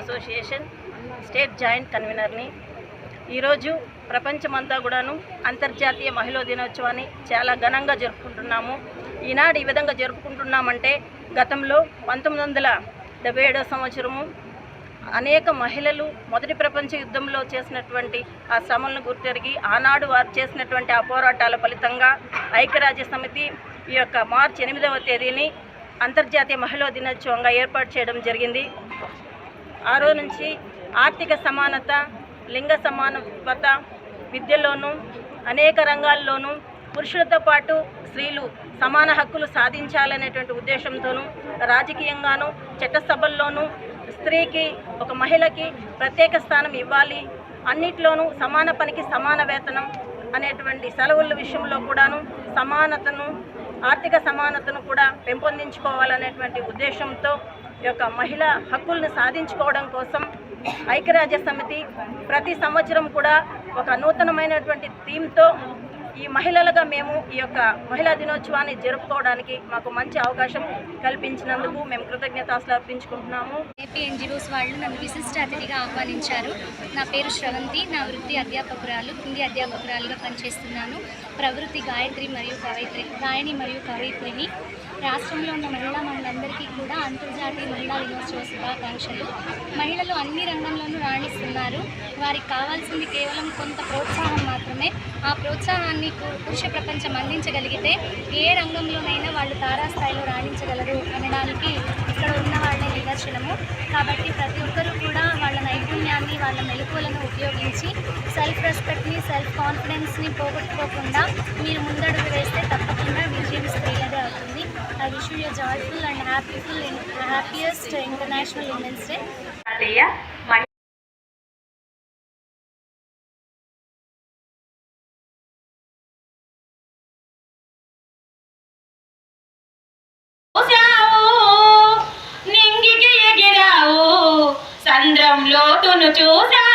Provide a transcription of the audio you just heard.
Association state joint కన్వీనర్ని. ఈరోజు ప్రపంచమంతా కూడాను అంతర్జాతీయ మహిళా దినోత్సవాన్ని చాలా ఘనంగా జరుపుకుంటున్నాము. ఈనాడు ఈ విధంగా జరుపుకుంటున్నామంటే గతంలో పంతొమ్మిది వందల డెబ్బై ఏడో సంవత్సరము అనేక మహిళలు మొదటి ప్రపంచ యుద్ధంలో చేసినటువంటి ఆ శ్రమలను గుర్తెరిగి ఆనాడు వారు చేసినటువంటి ఆ పోరాటాల ఫలితంగా ఐక్యరాజ్య సమితి ఈ యొక్క మార్చి ఎనిమిదవ తేదీని అంతర్జాతీయ మహిళా దినోత్సవంగా ఏర్పాటు చేయడం జరిగింది. ఆ రోజు నుంచి ఆర్థిక సమానత లింగ సమానత విద్యలోనూ అనేక రంగాల్లోనూ పురుషులతో పాటు స్త్రీలు సమాన హక్కులు సాధించాలనేటువంటి ఉద్దేశంతోనూ రాజకీయంగానూ చట్టసభల్లోనూ స్త్రీకి ఒక మహిళకి ప్రత్యేక స్థానం ఇవ్వాలి. అన్నిట్లోనూ సమాన పనికి సమాన వేతనం అనేటువంటి సెలవుల విషయంలో కూడాను సమానతను ఆర్థిక సమానతను కూడా పెంపొందించుకోవాలనేటువంటి ఉద్దేశంతో ఈ యొక్క మహిళా హక్కుల్ని సాధించుకోవడం కోసం ఐక్యరాజ్య సమితి ప్రతి సంవత్సరం కూడా ఒక నూతనమైనటువంటి థీమ్తో ఈ మహిళలుగా మేము ఈ యొక్క మహిళా దినోత్సవాన్ని జరుపుకోవడానికి మాకు మంచి అవకాశం కల్పించినందుకు మేము కృతజ్ఞతాస్తులు అర్పించుకుంటున్నాము. ఏపీ ఎన్జిఓస్ వాళ్ళు నన్ను విశిష్ట అతిథిగా ఆహ్వానించారు. నా పేరు శ్రవంతి నా వృత్తి అధ్యాపకురాలు హిందీ అధ్యాపకురాలుగా పనిచేస్తున్నాను. ప్రవృత్తి గాయత్రి మరియు కవయిత్రి గాయని మరియు కవయిత్రిని రాష్ట్రంలో ఉన్న మహిళా మహిళలందరికీ కూడా అంతర్జాతీయ మహిళా దినోత్సవ శుభాకాంక్షలు. మహిళలు అన్ని రంగంలోనూ రాణిస్తున్నారు. వారికి కావాల్సింది కేవలం కొంత ప్రోత్సాహం మాత్రమే. ఆ ప్రోత్సాహాన్ని పురుష ప్రపంచం అందించగలిగితే ఏ రంగంలోనైనా వాళ్ళు తారాస్థాయిలో రాణించగలరు అనడానికి ఇక్కడ ఉన్న వాళ్ళే నిదర్శనము కాబట్టి ప్రతి ఒక్కరూ కూడా వాళ్ళ కానీ వాళ్ళ మెలకువలను ఉపయోగించి సెల్ఫ్ రెస్పెక్ట్ని సెల్ఫ్ కాన్ఫిడెన్స్ని పోగొట్టుకోకుండా మీరు ముందడుగు వేస్తే తప్పకుండా విజయం స్త్రీలదే అవుతుంది. I wish you joyful and happyful happiest international women's day. నింగికి తును చూసా